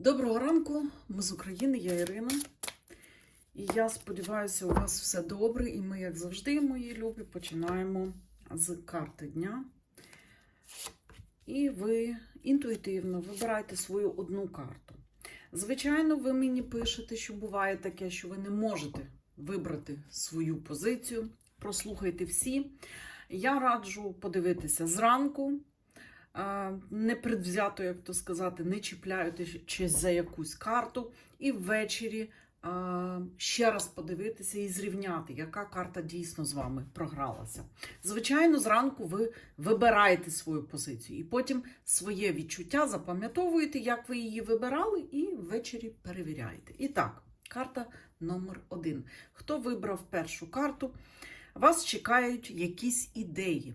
Доброго ранку, ми з України, я Ірина. І я сподіваюся, у вас все добре. І ми, як завжди, мої любі, починаємо з карти дня. І ви інтуїтивно вибирайте свою одну карту. Звичайно, ви мені пишете, що буває таке, що ви не можете вибрати свою позицію. Прослухайте всі. Я раджу подивитися зранку. Е, не предвзято, як то сказати, не чіпляючись за якусь карту, і ввечері ще раз подивитися і зрівняти, яка карта дійсно з вами програлася. Звичайно, зранку ви вибираєте свою позицію, і потім своє відчуття запам'ятовуєте, як ви її вибирали, і ввечері перевіряєте. І так, карта номер один. Хто вибрав першу карту? Вас чекають якісь ідеї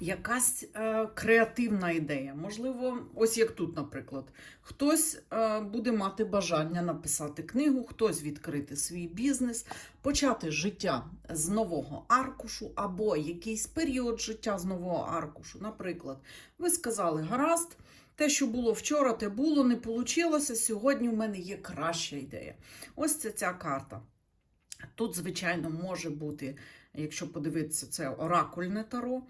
якась е, креативна ідея. Можливо, ось як тут, наприклад, хтось е, буде мати бажання написати книгу, хтось відкрити свій бізнес, почати життя з нового аркушу, або якийсь період життя з нового аркушу. Наприклад, ви сказали, гаразд. Те, що було вчора, те було, не вийшло. Сьогодні в мене є краща ідея. Ось це ця карта. Тут, звичайно, може бути, якщо подивитися, це оракульне таро.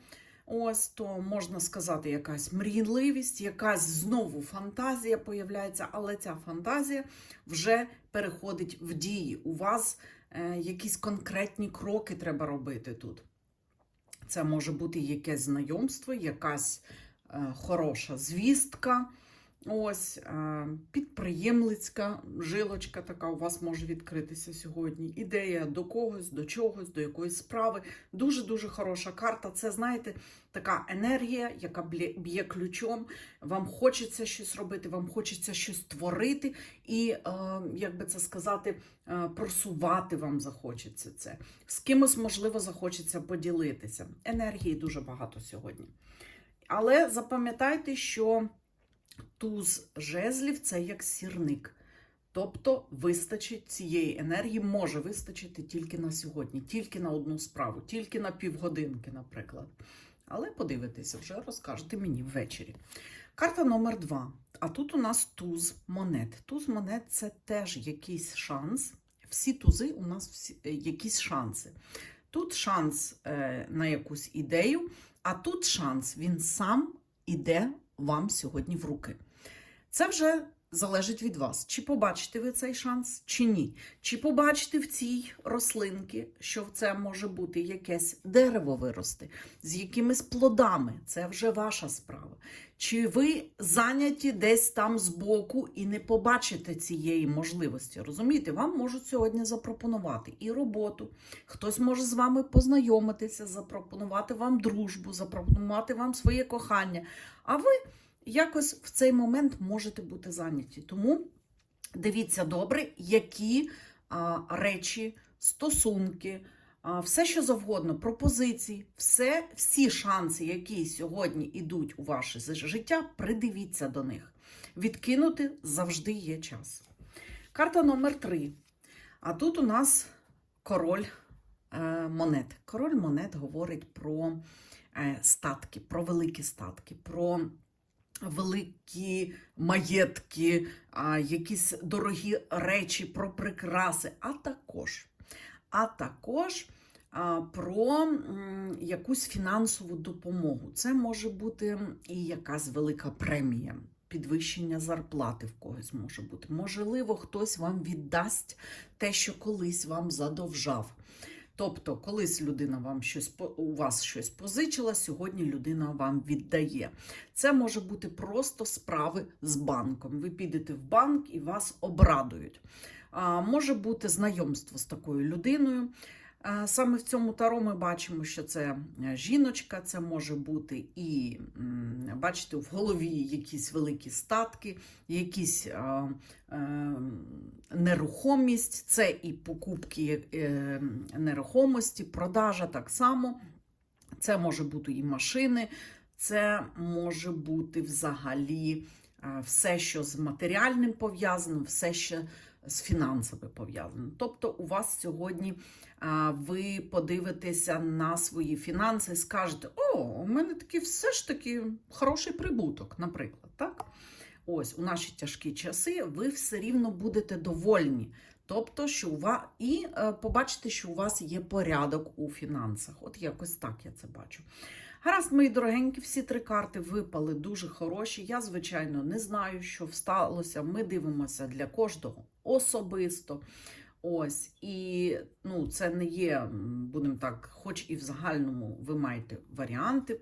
Ось то можна сказати, якась мрійливість, якась знову фантазія появляється, але ця фантазія вже переходить в дії. У вас е, якісь конкретні кроки треба робити тут. Це може бути якесь знайомство, якась е, хороша звістка. Ось е, підприємницька жилочка така у вас може відкритися сьогодні. Ідея до когось, до чогось, до якоїсь справи. Дуже-дуже хороша карта. Це, знаєте, така енергія, яка б'є ключом. Вам хочеться щось робити, вам хочеться щось творити, і, е, як би це сказати, е, просувати вам захочеться це. З кимось, можливо, захочеться поділитися. Енергії дуже багато сьогодні. Але запам'ятайте, що. Туз жезлів це як сірник. Тобто вистачить цієї енергії, може вистачити тільки на сьогодні, тільки на одну справу, тільки на півгодинки, наприклад. Але подивитися, вже розкажете мені ввечері. Карта номер два. А тут у нас туз монет. Туз монет це теж якийсь шанс. Всі тузи у нас всі, е, якісь шанси. Тут шанс е, на якусь ідею, а тут шанс, він сам іде вам сьогодні в руки. Це вже залежить від вас, чи побачите ви цей шанс, чи ні. Чи побачите в цій рослинки, що це може бути якесь дерево вирости з якимись плодами. Це вже ваша справа. Чи ви зайняті десь там збоку і не побачите цієї можливості? Розумієте, вам можуть сьогодні запропонувати і роботу. Хтось може з вами познайомитися, запропонувати вам дружбу, запропонувати вам своє кохання. А ви якось в цей момент можете бути зайняті. Тому дивіться добре, які а, речі, стосунки, а, все, що завгодно, пропозиції, все, всі шанси, які сьогодні йдуть у ваше життя, придивіться до них. Відкинути завжди є час. Карта номер три. А тут у нас король е, монет. Король монет говорить про е, статки, про великі статки, про великі маєтки, якісь дорогі речі, про прикраси, а також, а також про якусь фінансову допомогу. Це може бути і якась велика премія. Підвищення зарплати в когось може бути. Можливо, хтось вам віддасть те, що колись вам задовжав. Тобто, колись людина вам щось у вас щось позичила, сьогодні людина вам віддає. Це може бути просто справи з банком. Ви підете в банк і вас обрадують. А, може бути знайомство з такою людиною. Саме в цьому таро ми бачимо, що це е, жіночка, це може бути і, бачите, в голові якісь великі статки, якісь а, е, нерухомість, це і покупки е, нерухомості, продажа так само. Це може бути і машини, це може бути взагалі е, все, що з матеріальним пов'язано, все, що з фінансами пов'язано. Тобто, у вас сьогодні ви подивитеся на свої фінанси скажете: О, у мене такий все ж таки хороший прибуток, наприклад. так? ось у наші тяжкі часи ви все рівно будете довольні. Тобто, що у вас і е, побачите, що у вас є порядок у фінансах. От якось так я це бачу. Гаразд, мої дорогенькі, всі три карти випали дуже хороші. Я, звичайно, не знаю, що сталося. Ми дивимося для кожного особисто. Ось, і ну, це не є, будемо так, хоч і в загальному ви маєте варіанти,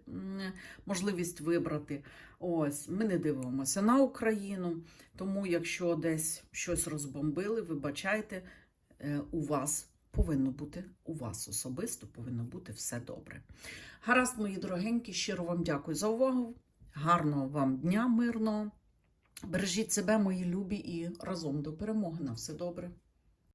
можливість вибрати. Ось, ми не дивимося на Україну, тому якщо десь щось розбомбили, вибачайте, е, у вас повинно бути, у вас особисто повинно бути все добре. Гаразд, мої дорогенькі, щиро вам дякую за увагу. Гарного вам дня, мирного. Бережіть себе, мої любі, і разом до перемоги. На все добре.